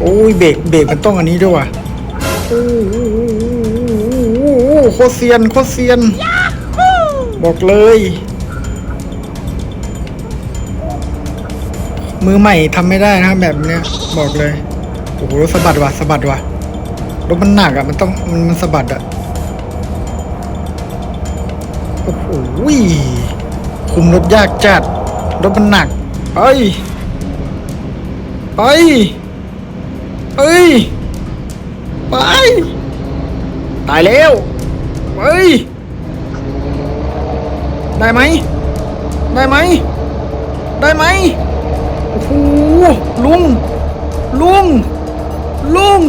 โอ้ยเบรกเบรกมันต้องอันนี้ด้วยว่ะโอ้โคตรเซียนโคตรเซียน บอกเลย มือใหม่ทำไม่ได้นะแบบเนี้ยบอกเลยโอ้โหสะบัดว่ะสะบัดว่ะรถมันหนักอะมันต้องมันมันสะบัดอะโอ้โหคุมรถยากจัดรถมันหนักเอ้ยไป เอ้ย ไป ตายแล้วเอ้ย ได้ไหม ได้ไหม ได้ไหม โอ้โหลุง ลุง ลุง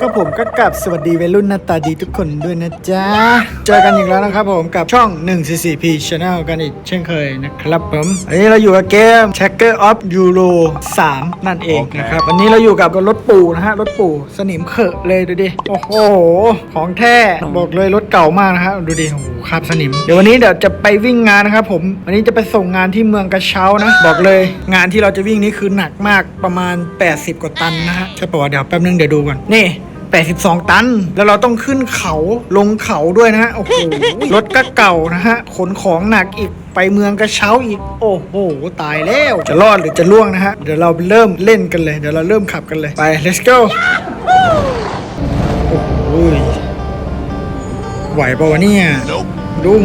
คครับผมก็กลับสวัสดีวัยรุ่นหน้าตาดีทุกคนด้วยนะจ๊ะ เจอกันอีกแล้วนะครับผมกับช่อง 144p Channel กันอีกเช่นเคยนะครับผม อันนี้เราอยู่กับเกม Checker of Euro 3 นั่นเองนะครับ วันนี้เราอยู่กับรถปู่นะฮะ รถปู่สนิมเขอะเลยดูดิ โอ้โห ของแท้บอกเลยรถเก่ามากนะฮะ ดูดิโอ้โหคราบสนิม เดี๋ยววันนี้เดี๋ยวจะไปวิ่งงานนะครับผม วันนี้จะไปส่งงานที่เมืองกระเช้านะ บอกเลยงานที่เราจะวิ่งนี้คือหนักมากประมาณ 80 กว่าตันนะฮะใช่ปะวะเดี๋ยวแป๊บนึงเดี๋ยวดูก่อนนี่ 82 ตัน แล้วเราต้องขึ้นเขาลงเขาด้วยนะฮะ โอ้โห รถก็เก่านะฮะ ขนของหนักอีกไปเมืองกระเช้าอีก โอ้โห ตายแล้ว จะรอดหรือจะล่วงนะฮะ เดี๋ยวเราเริ่มเล่นกันเลย เดี๋ยวเราเริ่มขับกันเลย ไป let's go โอ้โหไหวปะวะเนี่ยดุ้ง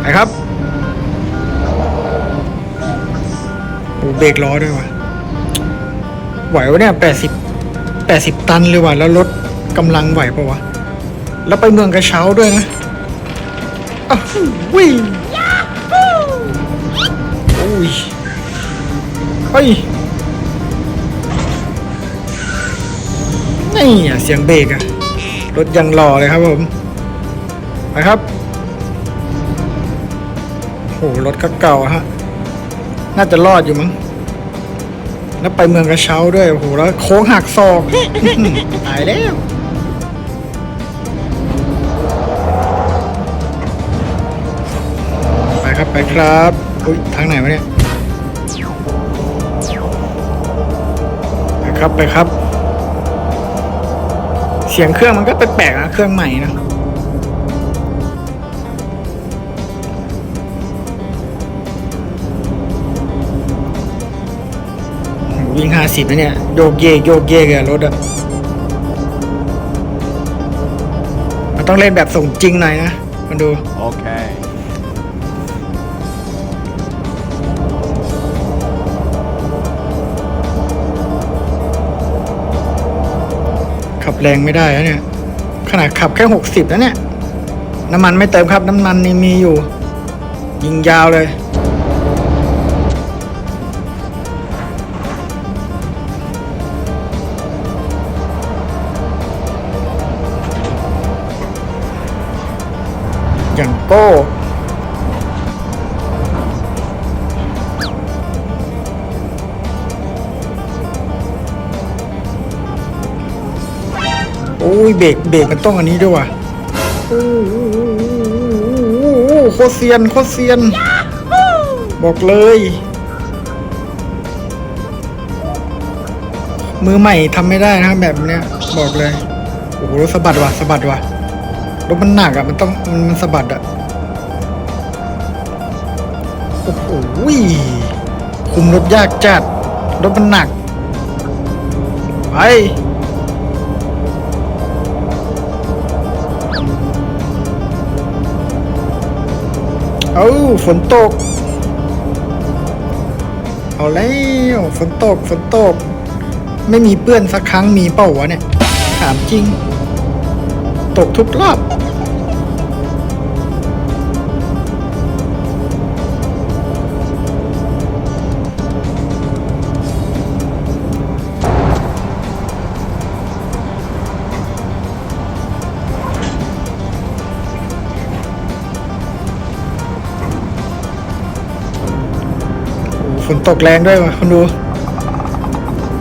ไปครับ เบรกล้อด้วยวะไหววะเนี่ยแปดสิบแปดสิบตันเลยว่ะแล้วรถกำลังไหวปะวะ แล้วไปเมืองกระเช้าด้วยนะอ้าววิ่งโอ้ยเฮ้ยนี่เสียงเบรกอะรถยังหล่อเลยครับผมไปครับโหรถก็เก่าฮะ น่าจะรอดอยู่มั้งแล้วไปเมืองกระเช้าด้วยโอ้โหแล้วโค้งหักศอกตายแล้วไปครับไปครับอุ้ยทางไหนวะเนี่ยไปครับไปครับ เสียงเครื่องมันก็แปลกๆนะเครื่องใหม่นะ วิ่งห้าสิบนะเนี่ย โยกเยกโยกเยกอะรถอะมันต้องเล่นแบบส่งจริงหน่อยนะมาดู Okay. ขับแรงไม่ได้แล้วเนี่ย ขนาดขับแค่หกสิบแล้วเนี่ย น้ำมันไม่เติมครับ น้ำมันนี่มีอยู่ ยิงยาวเลย อย่างโก้โอ้ยเบรกเบรกมันต้องอันนี้ด้วยว่ะโอ้โคเซียนโคเซียน บอกเลย มือใหม่ทำไม่ได้นะแบบเนี้ย บอกเลย โอ้โหสะบัดว่ะสะบัดว่ะ รถมันหนักอะมันต้องมันสะบัดอะโอ้โหคุมรถยากจัด รถมันหนัก ไปเอาฝนตก เอาแล้วฝนตกฝนตก ไม่มีเปื้อนสักครั้งมีเป้าวะเนี่ย ถามจริง ตกทุกรอบ ฝนตกแรงด้วยว่ะคุณดู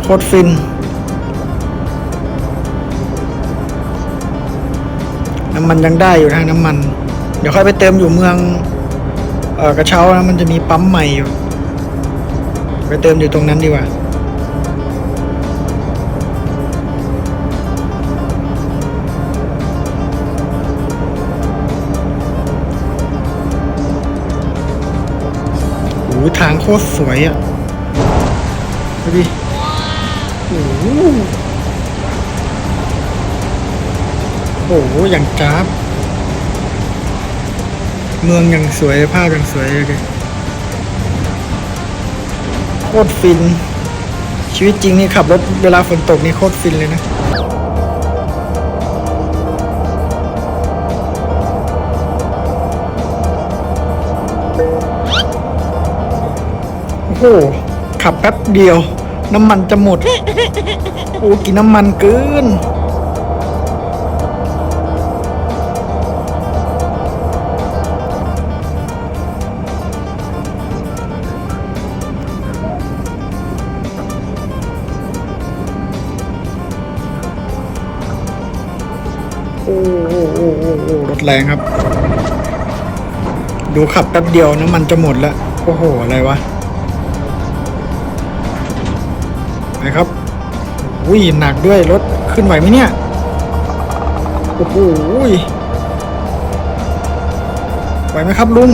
โคตรฟิน น้ำมันยังได้อยู่นะน้ำมัน เดี๋ยวค่อยไปเติมอยู่เมืองเออกระเช้านะมันจะมีปั๊มใหม่อยู่ ไปเติมอยู่ตรงนั้นดีกว่าโอ้โหทางโคตรสวยอะ่ะดูดิ โอ้โหอย่างจ้าบเมืองอย่างสวยภาพอย่างสวยเลยโคตรฟิน ชีวิตจริงนี่ขับรถเวลาฝนตกนี่โคตรฟินเลยนะโอ้โหขับแป๊บเดียว น้ำมันจะหมด โอ้กินน้ำมันเกิน แรงครับ ดูขับแป๊บเดียวน้ำมันจะหมดแล้วโอ้โห อะไรวะไปครับอุ้ยหนักด้วยรถขึ้นไหวไหมเนี่ย โอ้โหไหวไหมครับลุง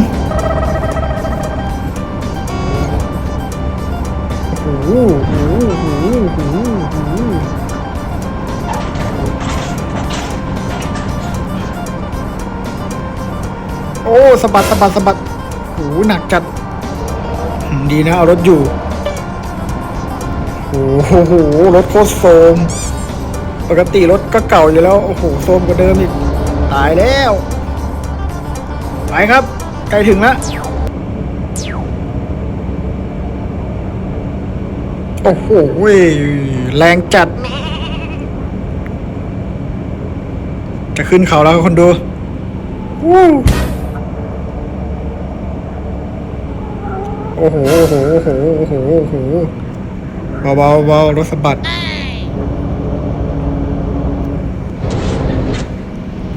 อ้สะบัดสะบัดสะบัดโอ้หหนักจัดดีนะเอารถอยู่โอ้โหรถโคตรโซม ปกติรถก็เก่าอยู่แล้ว โอ้โหโซมกว่าเดิมอีก ตายแล้วไปครับ ใกล้ถึงแล้วโอ้โหเว้แรงจัด จะขึ้นเขาแล้วคนดูวู้ โอ้โห โอ้โห โอ้โห โอ้โห โอ้โหเบาเบาเบารถสะบัด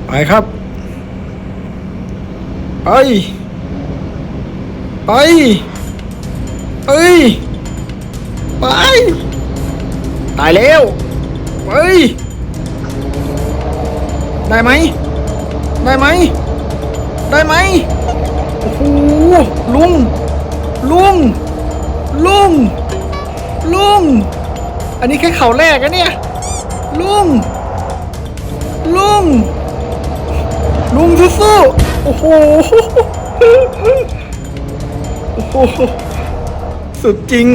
ไปครับ ไป ไปเอ้ยไป ตายแล้ว ไป ได้ไหม ได้ไหม ได้ไหม โอ้โห ลุง ลุง ลุง ลุง อันนี้แค่เขาแรกอะเนี่ย ลุง ลุง ลุงสู้ๆโอ้โห โอ้โห สุดจริง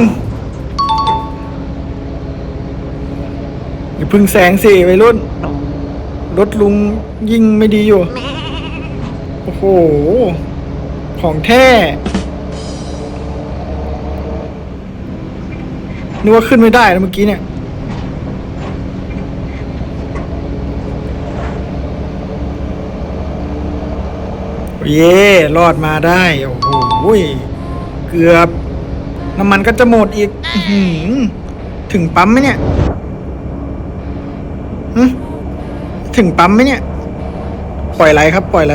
อย่าพึ่งแสงสิวัยรุ่น รถลุงยิ่งไม่ดีอยู่ โอ้โห ของแท้ นึกว่าขึ้นไม่ได้นะเมื่อกี้เนี่ยเย่รอดมาได้ โอ้โหเกือบ น้ำมันก็จะหมดอีกอถึงปั๊มไหมเนี่ยถึงปั๊มไหมเนี่ย ปล่อยไหลครับ ปล่อยไหล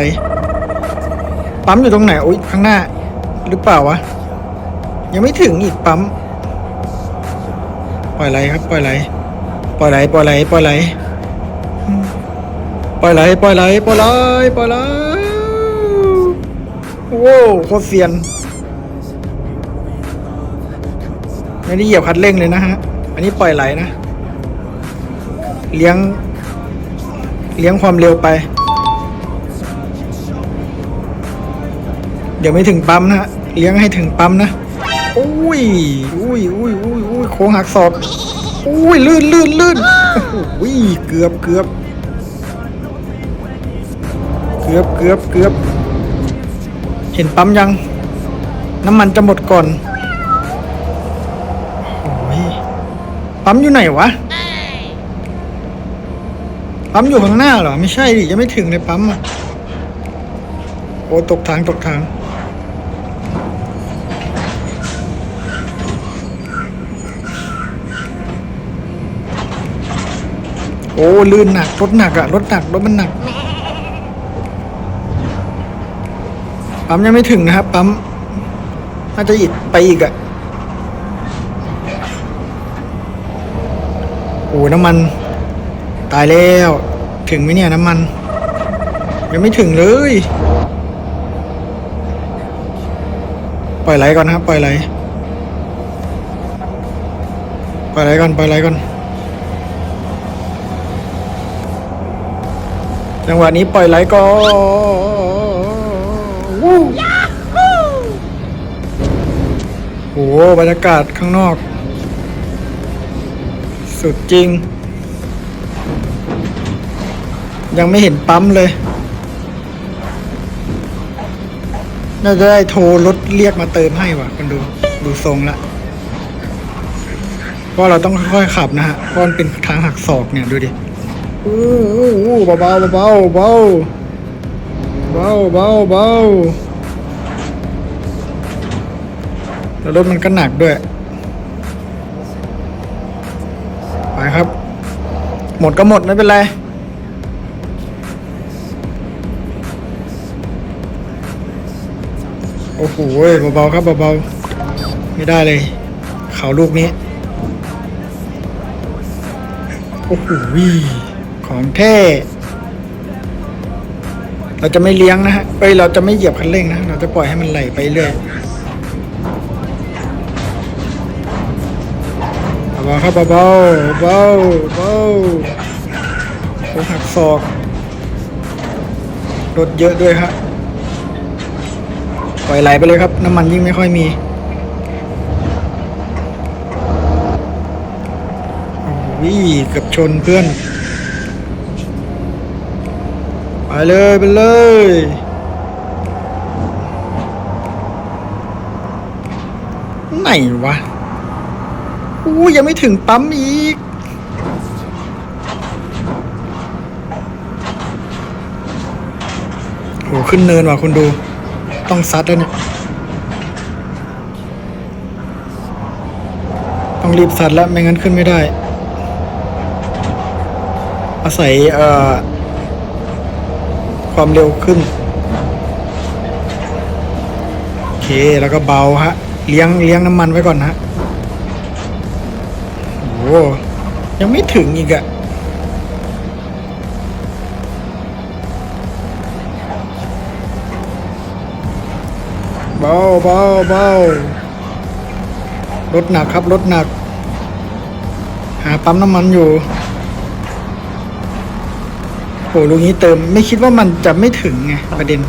ปั๊มอยู่ตรงไหนโอ้ยข้างหน้า หรือเปล่าวะ ยังไม่ถึงอีกปั๊ม ล่อยไหลครับปล่อยไหลปล่อยไหลปล่อยไหลปล่อยไหลปล่อยไหลปล่อยไหลปล่อยไหลปล่อยไหลโอ้โหโคตรเซียนไม่ได้เหยียบคัดเร่งเลยนะฮะ อันนี้ปล่อยไหลนะ เลี้ยง เลี้ยงความเร็วไป เดี๋ยวไม่ถึงปั๊มนะฮะ เลี้ยงให้ถึงปั๊มนะ อุ้ยอุ้ยอุ้ยอุ้ยอุ้ยโค้งหักศอกอุ้ยลื่นลื่นลื่นโอ้โหเกือบเกือบเกือบเกือบเกือบเห็นปั๊มยัง น้ำมันจะหมดก่อนโอ้ยปั๊มอยู่ไหนวะปั๊มอยู่ข้างหน้าเหรอ ไม่ใช่ดิยังไม่ถึงเลยปั๊มอะโอ้ตกทางตกทาง โอ้ลื่นหนักรถหนักอะรถหนักรถมันหนักปั๊มยังไม่ถึงนะครับปั๊มน่าจะอีกไปอีกอะโอ้น้ำมัน ตายแล้ว ถึงไหมเนี่ยน้ำมัน ยังไม่ถึงเลย ปล่อยไหลก่อนนะครับ ปล่อยไหลปล่อยไหลก่อนปล่อยไหลก่อน จังหวะนี้ปล่อยไหลก่อนวู้โหบรรยากาศข้างนอก สุดจริง ยังไม่เห็นปั๊มเลย น่าจะได้โทรรถเรียกมาเติมให้ว่ะคนดู ดูทรงละเพราะเราต้องค่อยๆขับนะฮะเพราะมันเป็นทางหักศอกเนี่ยดูดิ เบาเบาเบาเบาเบาเบาเบาแล้วรถมันก็หนักด้วย ไปครับ หมดก็หมดไม่เป็นไรโอ้โหเบาๆครับเบาๆไม่ได้เลย เขาลูกนี้ โอ้โห ของแท้เราจะไม่เลี้ยงนะฮะเอ้ยเราจะไม่เหยียบคันเร่งนะ เราจะปล่อยให้มันไหลไปเรื่อยเบาครับเบาเบาเบาโค้งหักศอกรถเยอะด้วยฮะปล่อยไหลไปเลยครับ น้ำมันยิ่งไม่ค่อยมีวิ่เกือบชนเพื่อน ไป เลยไปเลยไหนวะอู้ยังไม่ถึงปั๊มอีก โห ขึ้นเนินว่ะคุณดู ต้องซัดแล้วเนี่ย ต้องรีบซัดแล้ว ไม่งั้นขึ้นไม่ได้ อาศัยเอ่อ ความเร็วขึ้น โอเค แล้วก็เบาฮะ เลี้ยงเลี้ยงน้ำมันไว้ก่อนฮะโอ้ยังไม่ถึงอีกอะเบาเบาเบารถหนักครับรถหนัก หาปั๊มน้ำมันอยู่ โหลูกนี้เติมไม่คิดว่ามันจะไม่ถึงไงประเด็น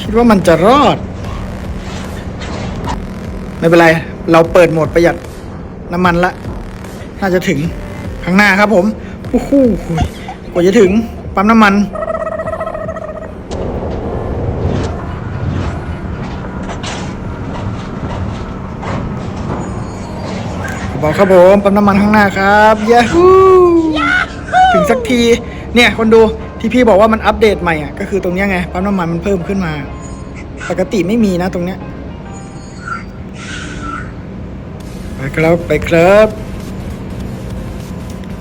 คิดว่ามันจะรอด ไม่เป็นไร เราเปิดโหมดประหยัดน้ำมันละ น่าจะถึงข้างหน้าครับผมโอ้โหกว่าจะถึงปั๊มน้ำมันบอกครับผมปั๊มน้ำมันข้างหน้าครับย a ฮู ถึงสักที เนี่ยคนดูที่พี่บอกว่ามันอัปเดตใหม่อะก็คือตรงเนี้ยไงปั๊มน้ำมันมันเพิ่มขึ้นมา ปกติไม่มีนะตรงเนี้ยไปครับไปครับ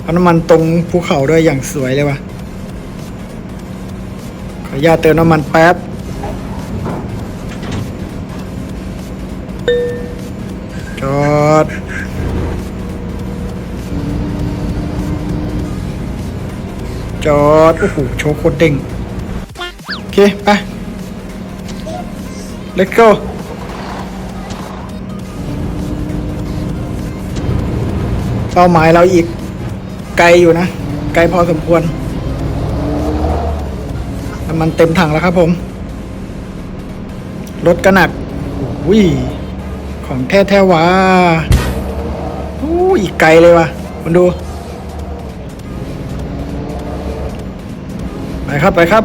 ปั๊มน้ำมันตรงภูเขาด้วยอย่างสวยเลยว่ะขออนุญาตเติมน้ำมันแป๊บจอด จอด โอ้โห โชว์โคตรเด้ง โอเค ไป let's go เป้าหมายเราอีกไกลอยู่นะ ไกลพอสมควรน้ำมันเต็มถังแล้วครับผม รถกระหนักอุ้ยของแท้แท้วะอู้อีกไกลเลยว่ะมันดู ครับ ไปครับ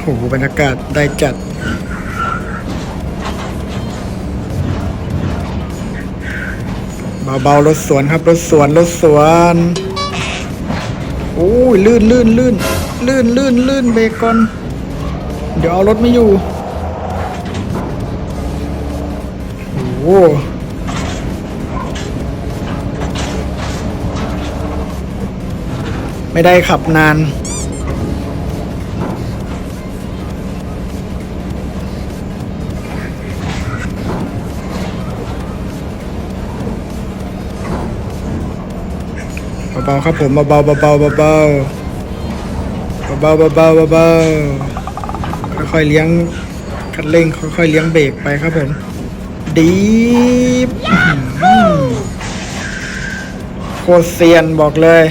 โหบรรยากาศได้จัดเบาๆรถสวนครับ รถสวน รถสวนโอ้ยลื่นลื่นลื่นลื่นลื่นลื่นเบรกก่อน เดี๋ยวเอารถไม่อยู่โอ้ ไม่ได้ขับนาน เบาๆครับผมเบาๆเบาๆเบาๆเบาๆเบาๆเบาๆเบาค่อยๆเลี้ยงคันเร่งค่อยๆเลี้ยงเบรกไปครับผมดีบโคตรเซียนบอกเลย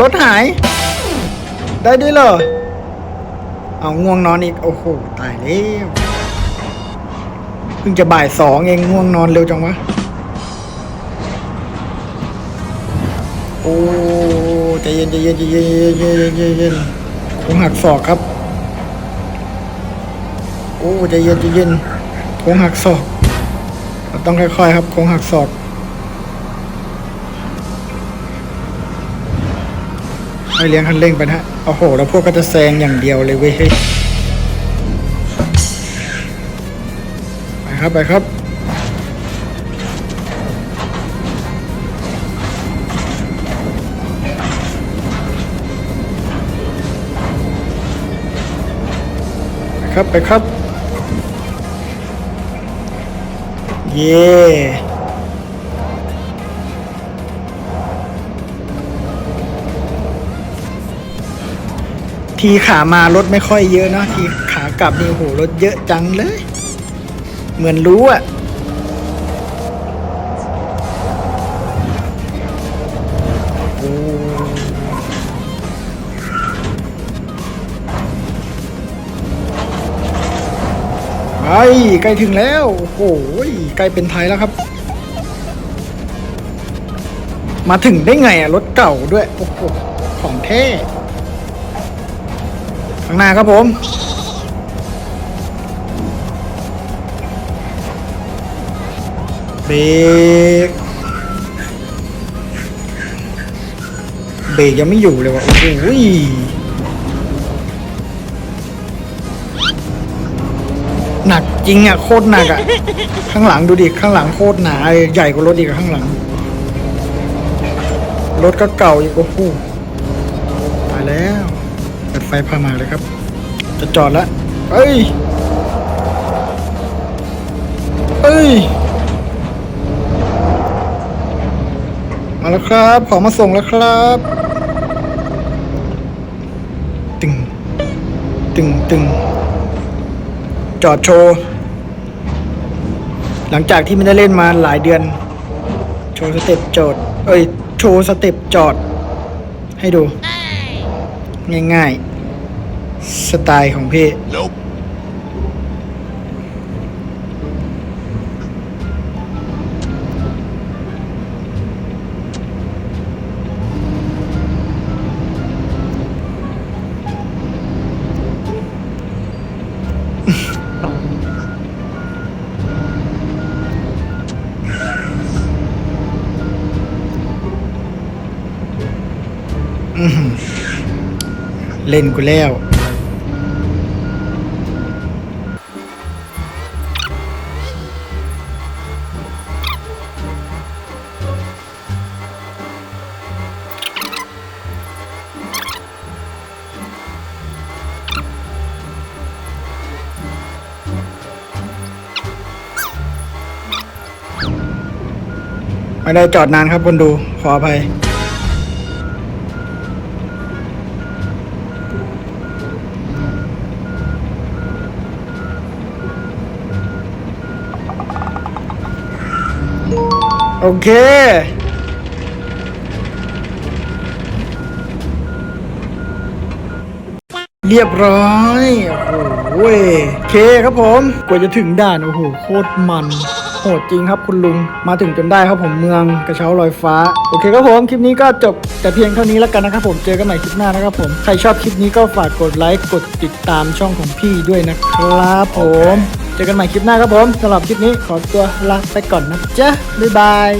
รถหาย ได้ด้วยเหรอ เอาง่วงนอนอีก โอ้โห ตายแล้วเพิ่งจะบ่ายสองเองง่วงนอนเร็วจังวะ โอ้ใจเย็นใจเย็นใจเย็นใจเย็นใจเย็นใจเย็นคงหักศอกครับ โอ้ใจเย็นใจเย็นโค้งหักศอก ต้องค่อยๆครับโค้งหักศอก ให้เลี้ยงคันเร่งไปนะฮะโอ้โห แล้วพวกก็จะแซงอย่างเดียวเลยเว้ยเฮ้ยไปครับไปครับไปครับไปครับ เย่ ทีขามารถไม่ค่อยเยอะเนอะทีขากลับนี่โหรถเยอะจังเลย เหมือนรู้อะไอ้ใกล้ถึงแล้ว โอ้โหใกล้เป็นไทยแล้วครับ มาถึงได้ไงอะรถเก่าด้วย โอ้โหของแท้ ข้างหน้าครับผม เบรก เบรกยังไม่อยู่เลยวะโอ้โหหนักจริงอะ โคตรหนักอะ ข้างหลังดูดิ ข้างหลังโคตรหนา ใหญ่กว่ารถอีกข้างหลัง รถก็เก่าอีกโอ้โหตายแล้ว เปิดไฟพามาเลยครับ จะจอดแล้วเอ้ย เอ้ย มาแล้วครับ ของมาส่งแล้วครับ ตึง ตึง ตึง จอดโชว์ หลังจากที่ไม่ได้เล่นมาหลายเดือน โชว์สเต็ปจอด เอ้ย โชว์สเต็ปจอด ให้ดู ง่ายๆ สไตล์ของพี่ Nope. เล่นกูแล้วไม่ได้จอดนานครับคนดู ขออภัย โอเค เรียบร้อยโอ้โหเว้ยโอเคครับผม กว่าจะถึงด่านโอ้โหโคตรมันโหดจริงครับคุณลุง มาถึงจนได้ครับผมเมืองกระเช้าลอยฟ้า โอเคครับผม คลิปนี้ก็จบแต่เพียงเท่านี้แล้วกันนะครับผมเจอกันใหม่คลิปหน้านะครับผม ใครชอบคลิปนี้ก็ฝากกดไลค์กดติดตามช่องของพี่ด้วยนะครับผม เจอกันใหม่คลิปหน้าครับผมสำหรับคลิปนี้ขอตัวลาไปก่อนนะจ๊ะบ๊ายบาย